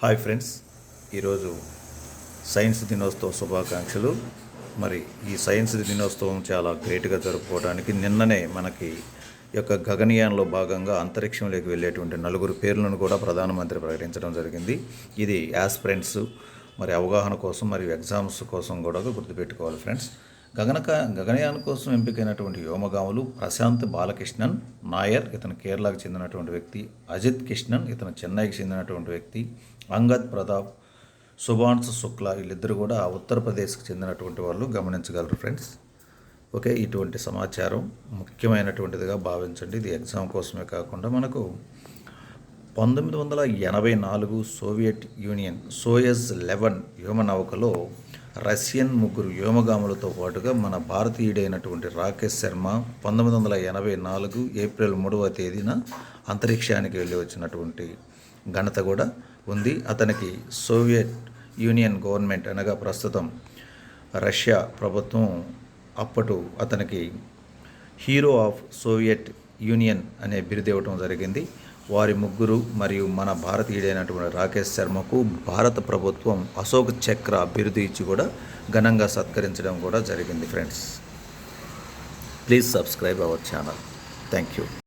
Hi friends ఈరోజు science దినోత్సవం శుభాకాంక్షలు. మరి ఈ సైన్స్ దినోత్సవం చాలా గ్రేట్గా జరుపుకోవడానికి నిన్ననే మనకి యొక్క గగనయాన్లో భాగంగా అంతరిక్షంలోకి వెళ్ళేటువంటి నలుగురు పేర్లను కూడా ప్రధానమంత్రి ప్రకటించడం జరిగింది. ఇది యాస్పిరెంట్స్ మరి అవగాహన కోసం మరియు ఎగ్జామ్స్ కోసం కూడా గుర్తుపెట్టుకోవాలి ఫ్రెండ్స్. గగనక గగనయాన్ కోసం ఎంపికైనటువంటి వ్యోమగాములు ప్రశాంత్ బాలకృష్ణన్ నాయర్ ఇతను కేరళకు చెందినటువంటి వ్యక్తి అజిత్ కృష్ణన్ ఇతను చెన్నైకి చెందినటువంటి వ్యక్తి అంగద్ ప్రతాప్ సుభాన్స్ శుక్లా వీళ్ళిద్దరు కూడా ఉత్తరప్రదేశ్కి చెందినటువంటి వాళ్ళు. గమనించగలరు ఫ్రెండ్స్. ఓకే ఇటువంటి సమాచారం ముఖ్యమైనటువంటిదిగా భావించండి. ఇది ఎగ్జామ్ కోసమే కాకుండా మనకు పంతొమ్మిది వందల ఎనభై నాలుగు సోవియట్ యూనియన్ సోయజ్ లెవెన్ వ్యోమనౌకలో రష్యన్ ముగ్గురు వ్యోమగాములతో పాటుగా మన భారతీయుడైనటువంటి రాకేష్ శర్మ పంతొమ్మిది వందల ఎనభై నాలుగు ఏప్రిల్ మూడవ తేదీన అంతరిక్షానికి వెళ్ళి వచ్చినటువంటి ఘనత కూడా ఉంది. అతనికి సోవియట్ యూనియన్ గవర్నమెంట్ అనగా ప్రస్తుతం రష్యా ప్రభుత్వం అప్పటు అతనికి హీరో ఆఫ్ సోవియట్ యూనియన్ అనే బిరుదు జరిగింది. వారి ముగ్గురు మరియు మన భారతీయుడైనటువంటి రాకేష్ శర్మకు భారత ప్రభుత్వం అశోక్ చక్ర బిరుదు ఇచ్చి కూడా ఘనంగా సత్కరించడం కూడా జరిగింది friends please subscribe our channel thank you